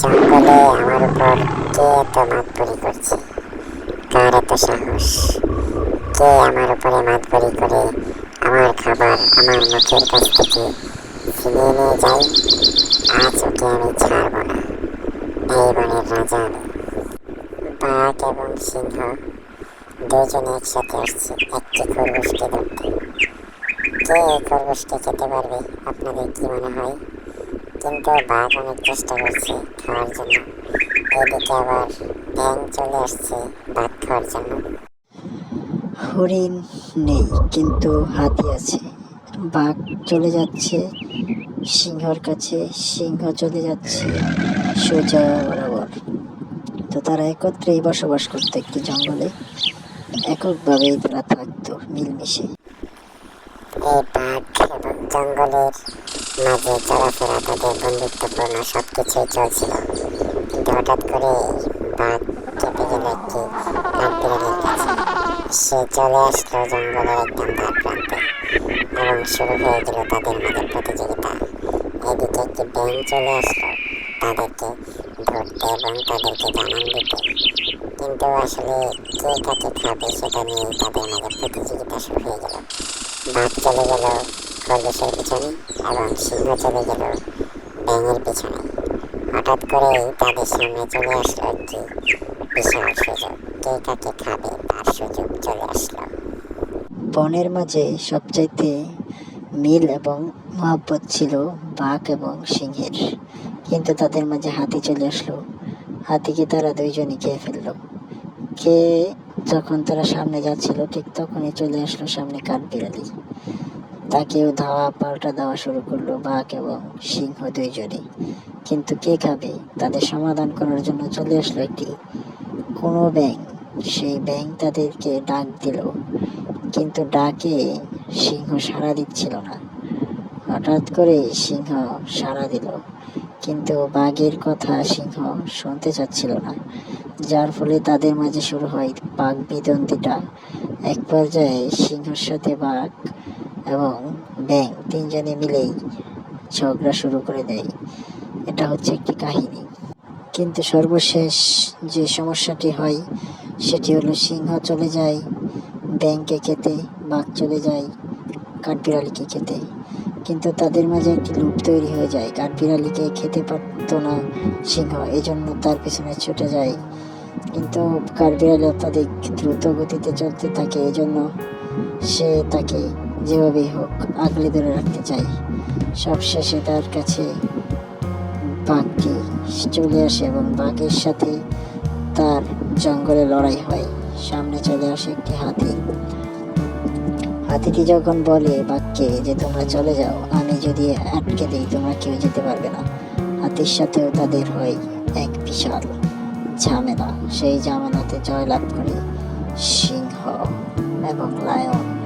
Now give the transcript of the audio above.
জঙ্গলে আমার উপর কে এত মাতবরি করছে? কার এত সাহস? কে আমার উপরে মাতবরি করে আমার খাবার আমার মুখের কাছ থেকে ছিনিয়ে নিয়ে যায়? আজ ওকে আমি ছাড়ব না। এই বনের রাজা আমি। বাঘ এবং সিংহ। দুজনে একসাথে আসছে, একটি খরগোশকে ধরতে। কে খরগোশকে খেতে পারবে? আপনাদের কি মনে হয়? কিন্তু বাঘ অনেক চেষ্টা করছে খাওয়ার জন্য এদিকে আবার ব্যাং চলে আসছে ভাত খাওয়ার জন্য হরিণ নেই, কিন্তু হাতি আছে। বাঘ চলে যাচ্ছে, সিংহর কাছে সিংহ চলে যাচ্ছে, সোজা বরাবর। তো তারা একত্রেই বসবাস করতো একটি জঙ্গলে এককভাবেই তারা থাকতো মিলমিশে। এই বাঘ এবং জঙ্গলের মাঝে চলাফেরা, তাদের বন্ধুত্বপূর্ণ সব কিছুই চলছিল। কিন্তু হঠাৎ করে বাঘ কেঁপে গেল একটি কাঠবিড়ালির কাছে। সে চলে আসলো জঙ্গলের একদম ধার প্রান্তে এবং শুরু হয়ে গেল তাদের মাঝে প্রতিযোগিতা। এদিকে একটি ব্যাং চলে আসলো, তাদেরকে ধরতে এবং তাদেরকে জানান দিতে। কিন্তু আসলে কে কাকে খাবে সেটা নিয়ে তাদের মাঝে প্রতিযোগিতা শুরু হয়ে গেল। বাঘ চলে গেল খরগোশের পিছনে এবং সিংহ চলে গেল ব্যাঙের পিছনে। হঠাৎ করেই তাদের সামনে চলে আসলো একটি বিশাল সুযোগ। কে কাকে খাবে তার সুযোগ চলে আসলো। বনের মাঝে সবচাইতে মিল এবং মহাব্বত ছিল বাঘ এবং সিংহের। কিন্তু তাদের মাঝে হাতি চলে আসলো। হাতিকে তারা দুইজনই খেয়ে ফেলল। কে যখন তারা সামনে যাচ্ছিল, ঠিক তখনই চলে আসলো সামনে কাঠবিড়ালি। তাকেও ধাওয়া পাল্টা দেওয়া শুরু করল বাঘ এবং সিংহ দুইজনে কিন্তু কে খাবে? তাদের সমাধান করার জন্য চলে আসলো একটি কোনো ব্যাং সেই ব্যাং তাদেরকে ডাক দিল। কিন্তু ডাকে সিংহ সাড়া দিচ্ছিল না। হঠাৎ করে সিংহ সাড়া দিল। কিন্তু বাঘের কথা সিংহ শুনতে চাচ্ছিল না। যার ফলে তাদের মাঝে শুরু হয় বাঘ বিদন্তিটা। এক পর্যায়ে সিংহর সাথে বাঘ এবং ব্যাং তিনজনে মিলেই ঝগড়া শুরু করে দেয়। এটা হচ্ছে একটি কাহিনী। কিন্তু সর্বশেষ যে সমস্যাটি হয়, সেটি হলো সিংহ চলে যায়, ব্যাংকে খেতে, বাঘ চলে যায়, কাঠবিড়ালিকে খেতে। কিন্তু তাদের মাঝে একটি লুপ তৈরি হয়ে যায়। কাঠবিড়ালিকে খেতে পারতো না সিংহ এই জন্য তার পিছনে ছুটে যায়। কিন্তু কাঠবিড়ালি অত্যাধিক দ্রুত গতিতে চলতে থাকে এই জন্য সে তাকে যেভাবেই হোক, আগলে ধরে রাখতে চায় সবশেষে তার কাছে বাঘটি চলে আসে এবং বাঘের সাথে তার জঙ্গলে লড়াই হয়। সামনে চলে আসে একটি হাতি। হাতিটি যখন বলে বাঘকে যে তোমরা চলে যাও, আমি যদি আটকে দিই, তোমরা কেউ যেতে পারবে না। হাতির সাথেও তাদের হয় এক বিশাল ঝামেলা। সেই ঝামেলাতে জয়লাভ করে সিংহ এবং লায়ন